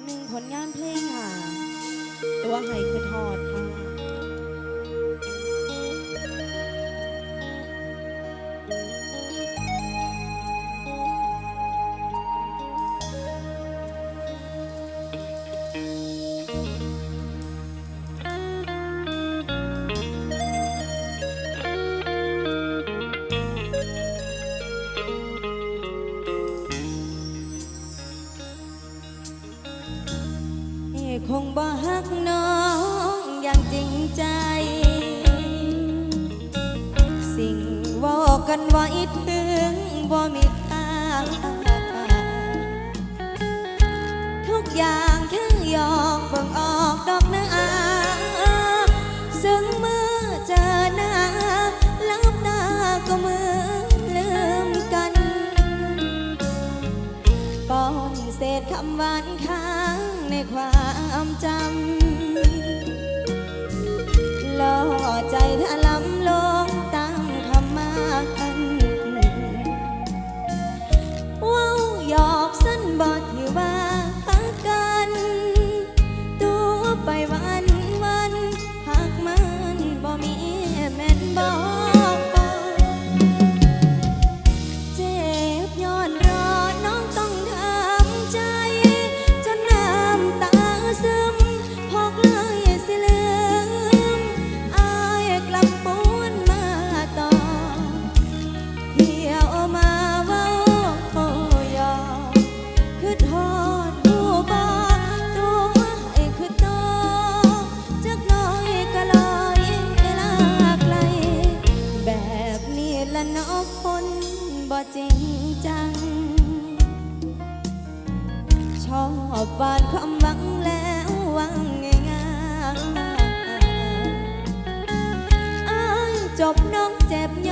กหนึ่งผลงานเพลงค่ะ ตัวไห้คือทอดค่ะ กันไว้ถึงบ่มีค่าทุกอย่างแค่หยอกเบิ่งออกดอกนะซึ่งเมื่อเจอหน้าลับหน้าก็เหมือนลืมกันป้อนเศษคำหวานค้างในความจำ อบวานความหวังแล้วหวังง่ายๆอ้ายจบน้องเจ็บย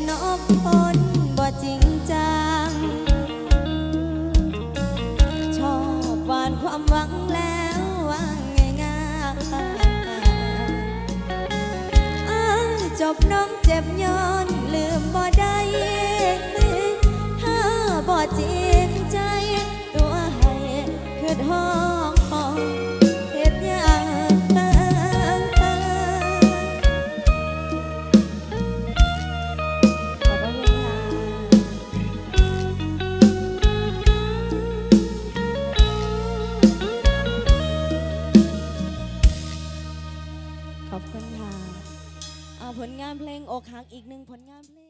นี้ละเนอกคนบ่จริงจัง ชอบหวานความหวังแล้วว่าง่ายๆอ้ายจบน้องเจ็บย้อน ผลงานเพลงอกหักอีกหนึ่งผลงานเพลง